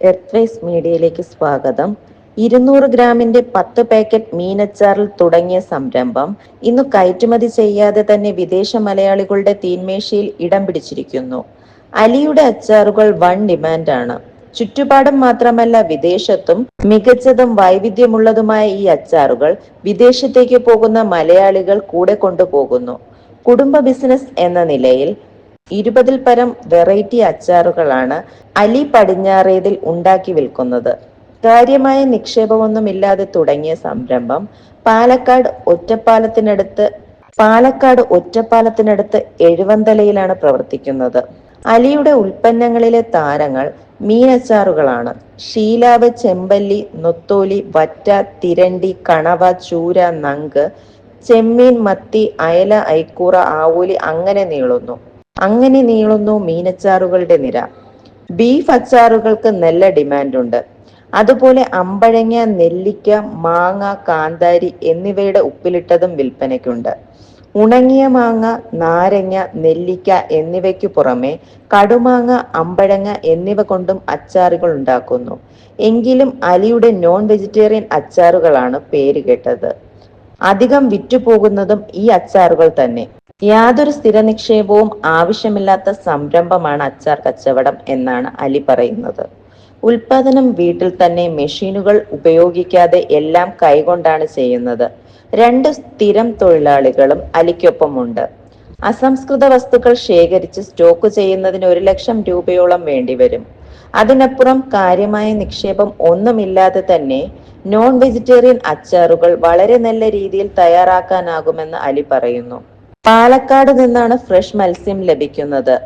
Earthwise മീഡിയയിലേക്ക് സ്വാഗതം. ഇരുന്നൂറ് ഗ്രാമിന്റെ പത്ത് പാക്കറ്റ് മീനച്ചാറിൽ തുടങ്ങിയ സംരംഭം ഇന്ന് കയറ്റുമതി ചെയ്യാതെ തന്നെ വിദേശ മലയാളികളുടെ തീന്മേശയിൽ ഇടം പിടിച്ചിരിക്കുന്നു. അലിയുടെ അച്ചാറുകൾ വൺ ഡിമാൻഡാണ്. ചുറ്റുപാടും മാത്രമല്ല വിദേശത്തും മികച്ചതും വൈവിധ്യമുള്ളതുമായ ഈ അച്ചാറുകൾ വിദേശത്തേക്ക് പോകുന്ന മലയാളികൾ കൂടെ കൊണ്ടുപോകുന്നു. കുടുംബ ബിസിനസ് എന്ന നിലയിൽ ഇരുപതിൽ പരം വെറൈറ്റി അച്ചാറുകളാണ് അലി പടിഞ്ഞാറേതിൽ ഉണ്ടാക്കി വിൽക്കുന്നത്. കാര്യമായ നിക്ഷേപമൊന്നുമില്ലാതെ തുടങ്ങിയ സംരംഭം പാലക്കാട് ഒറ്റപ്പാലത്തിനടുത്ത് പാലക്കാട് ഒറ്റപ്പാലത്തിനടുത്ത് എഴുവന്തലയിലാണ് പ്രവർത്തിക്കുന്നത്. അലിയുടെ ഉൽപ്പന്നങ്ങളിലെ താരങ്ങൾ മീനച്ചാറുകളാണ്. ഷീലാവ് ചെമ്പല്ലി നൊത്തോലി വറ്റ തിരണ്ടി കണവ ചൂര നങ്ക് ചെമ്മീൻ മത്തി അയല ഐക്കൂറ ആവൂലി അങ്ങനെ നീളുന്നു. അങ്ങനെ നീളുന്നു മീനച്ചാറുകളുടെ നിര. ബീഫ് അച്ചാറുകൾക്ക് നല്ല ഡിമാൻഡുണ്ട്. അതുപോലെ അമ്പഴങ്ങ നെല്ലിക്ക മാങ്ങ കാന്താരി എന്നിവയുടെ ഉപ്പിലിട്ടതും വിൽപ്പനയ്ക്കുണ്ട്. ഉണങ്ങിയ മാങ്ങ നാരങ്ങ നെല്ലിക്ക എന്നിവയ്ക്കു പുറമെ കടുമാങ്ങ അമ്പഴങ്ങ എന്നിവ കൊണ്ടും അച്ചാറുകൾ ഉണ്ടാക്കുന്നു. എങ്കിലും അലിയുടെ നോൺ വെജിറ്റേറിയൻ അച്ചാറുകളാണ് പേര് കേട്ടത്. അധികം വിറ്റുപോകുന്നതും ഈ അച്ചാറുകൾ തന്നെ. യാതൊരു സ്ഥിര നിക്ഷേപവും ആവശ്യമില്ലാത്ത സംരംഭമാണ് അച്ചാർ കച്ചവടം എന്നാണ് അലി പറയുന്നത്. ഉൽപാദനം വീട്ടിൽ തന്നെ മെഷീനുകൾ ഉപയോഗിക്കാതെ എല്ലാം കൈകൊണ്ടാണ് ചെയ്യുന്നത്. രണ്ട് സ്ഥിരം തൊഴിലാളികളും അലിക്കൊപ്പമുണ്ട്. അസംസ്കൃത വസ്തുക്കൾ ശേഖരിച്ച് സ്റ്റോക്ക് ചെയ്യുന്നതിന് ഒരു ലക്ഷം രൂപയോളം വേണ്ടിവരും. അതിനപ്പുറം കാര്യമായ നിക്ഷേപം ഒന്നുമില്ലാതെ തന്നെ നോൺ വെജിറ്റേറിയൻ അച്ചാറുകൾ വളരെ നല്ല രീതിയിൽ തയ്യാറാക്കാനാകുമെന്ന് അലി പറയുന്നു. പാലക്കാട് നിന്നാണ് ഫ്രഷ് മത്സ്യം ലഭിക്കുന്നത്.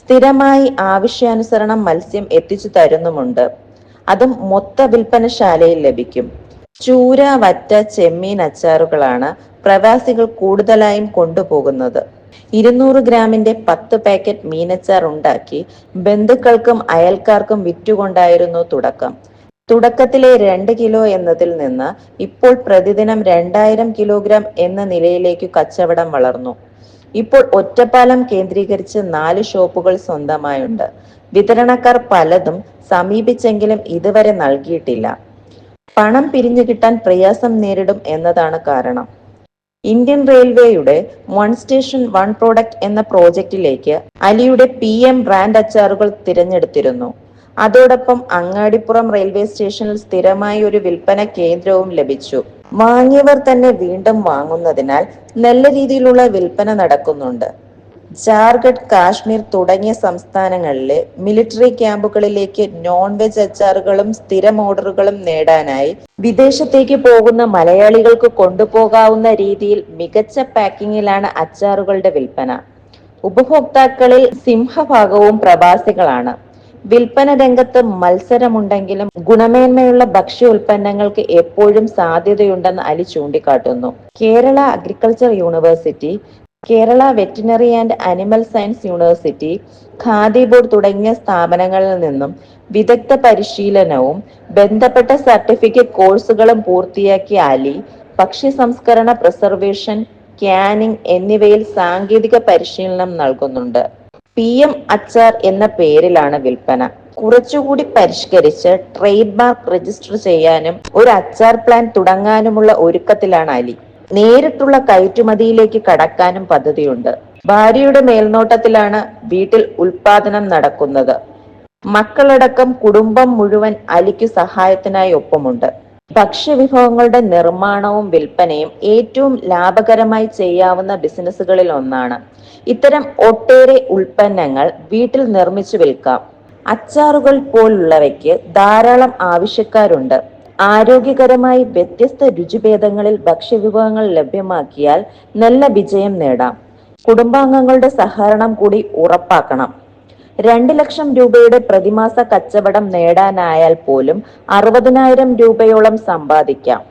സ്ഥിരമായി ആവശ്യാനുസരണം മത്സ്യം എത്തിച്ചു തരുന്നുമുണ്ട്. അതും മൊത്ത വിൽപ്പനശാലയിൽ ലഭിക്കും. ചൂര വറ്റ ചെമ്മീൻ അച്ചാറുകളാണ് പ്രവാസികൾ കൂടുതലായും കൊണ്ടുപോകുന്നത്. ഇരുന്നൂറ് ഗ്രാമിന്റെ പത്ത് പാക്കറ്റ് മീനച്ചാർ ഉണ്ടാക്കി ബന്ധുക്കൾക്കും അയൽക്കാർക്കും വിറ്റുകൊണ്ടായിരുന്നു തുടക്കം. തുടക്കത്തിലെ രണ്ട് കിലോ എന്നതിൽ നിന്ന് ഇപ്പോൾ പ്രതിദിനം രണ്ടായിരം കിലോഗ്രാം എന്ന നിലയിലേക്ക് കച്ചവടം വളർന്നു. ഇപ്പോൾ ഒറ്റപ്പാലം കേന്ദ്രീകരിച്ച് നാല് ഷോപ്പുകൾ സ്വന്തമായുണ്ട്. വിതരണക്കാർ പലതും സമീപിച്ചെങ്കിലും ഇതുവരെ നൽകിയിട്ടില്ല. പണം പിരിഞ്ഞു കിട്ടാൻ പ്രയാസം നേരിടും എന്നതാണ് കാരണം. ഇന്ത്യൻ റെയിൽവേയുടെ വൺ സ്റ്റേഷൻ വൺ പ്രോഡക്റ്റ് എന്ന പ്രോജക്റ്റിലേക്ക് അലിയുടെ പി എം ബ്രാൻഡ് അച്ചാറുകൾ തിരഞ്ഞെടുത്തിരുന്നു. അതോടൊപ്പം അങ്ങാടിപ്പുറം റെയിൽവേ സ്റ്റേഷനിൽ സ്ഥിരമായി ഒരു വിൽപ്പന കേന്ദ്രവും ലഭിച്ചു. വാങ്ങിയവർ തന്നെ വീണ്ടും വാങ്ങുന്നതിനാൽ നല്ല രീതിയിലുള്ള വിൽപ്പന നടക്കുന്നുണ്ട്. ജാർഖണ്ഡ് കാശ്മീർ തുടങ്ങിയ സംസ്ഥാനങ്ങളിലെ മിലിറ്ററി ക്യാമ്പുകളിലേക്ക് നോൺ വെജ് അച്ചാറുകളും സ്ഥിരം ഓർഡറുകളും നേടാനായി വിദേശത്തേക്ക് പോകുന്ന മലയാളികൾക്ക് കൊണ്ടുപോകാവുന്ന രീതിയിൽ മികച്ച പാക്കിങ്ങിലാണ് അച്ചാറുകളുടെ വിൽപ്പന. ഉപഭോക്താക്കളിൽ സിംഹഭാഗവും പ്രവാസികളാണ്. വിൽപ്പന രംഗത്ത് മത്സരമുണ്ടെങ്കിലും ഗുണമേന്മയുള്ള ഭക്ഷ്യ ഉൽപ്പന്നങ്ങൾക്ക് എപ്പോഴും സാധ്യതയുണ്ടെന്ന് അലി ചൂണ്ടിക്കാട്ടുന്നു. Kerala agriculture university Kerala veterinary and animal science university Khadi board തുടങ്ങിയ സ്ഥാപനങ്ങളിൽ നിന്നും വിദഗ്ധ പരിശീലനവും ബന്ധപ്പെട്ട സർട്ടിഫിക്കറ്റ് കോഴ്സുകളും പൂർത്തിയാക്കിയ അലി ഭക്ഷ്യ സംസ്കരണ പ്രിസർവേഷൻ ക്യാനിംഗ് എന്നിവയിൽ സാങ്കേതിക പരിശീലനം നൽകുന്നുണ്ട്. പി എം അച്ചാർ എന്ന പേരിലാണ് വിൽപ്പന. കുറച്ചുകൂടി പരിഷ്കരിച്ച് ട്രേഡ് മാർക്ക് രജിസ്റ്റർ ചെയ്യാനും ഒരു അച്ചാർ പ്ലാൻ തുടങ്ങാനുമുള്ള ഒരുക്കത്തിലാണ് അലി. നേരിട്ടുള്ള കയറ്റുമതിയിലേക്ക് കടക്കാനും പദ്ധതിയുണ്ട്. ഭാര്യയുടെ മേൽനോട്ടത്തിലാണ് വീട്ടിൽ ഉൽപാദനം നടക്കുന്നത്. മക്കളടക്കം കുടുംബം മുഴുവൻ അലിക്ക് സഹായത്തിനായി ഒപ്പമുണ്ട്. ഭക്ഷ്യവിഭവങ്ങളുടെ നിർമ്മാണവും വിൽപ്പനയും ഏറ്റവും ലാഭകരമായി ചെയ്യാവുന്ന ബിസിനസ്സുകളിൽ ഒന്നാണ്. ഇത്തരം ഒട്ടേറെ ഉൽപ്പന്നങ്ങൾ വീട്ടിൽ നിർമ്മിച്ചു വിൽക്കാം. അച്ചാറുകൾ പോലുള്ളവയ്ക്ക് ധാരാളം ആവശ്യക്കാരുണ്ട്. ആരോഗ്യകരമായി വ്യത്യസ്ത രുചിഭേദങ്ങളിൽ ഭക്ഷ്യവിഭവങ്ങൾ ലഭ്യമാക്കിയാൽ നല്ല വിജയം നേടാം. കുടുംബാംഗങ്ങളുടെ സഹകരണം കൂടി ഉറപ്പാക്കണം. രണ്ട് ലക്ഷം രൂപയുടെ പ്രതിമാസ കച്ചവടം നേടാനായാൽ പോലും അറുപതിനായിരം രൂപയോളം സമ്പാദിക്കാം.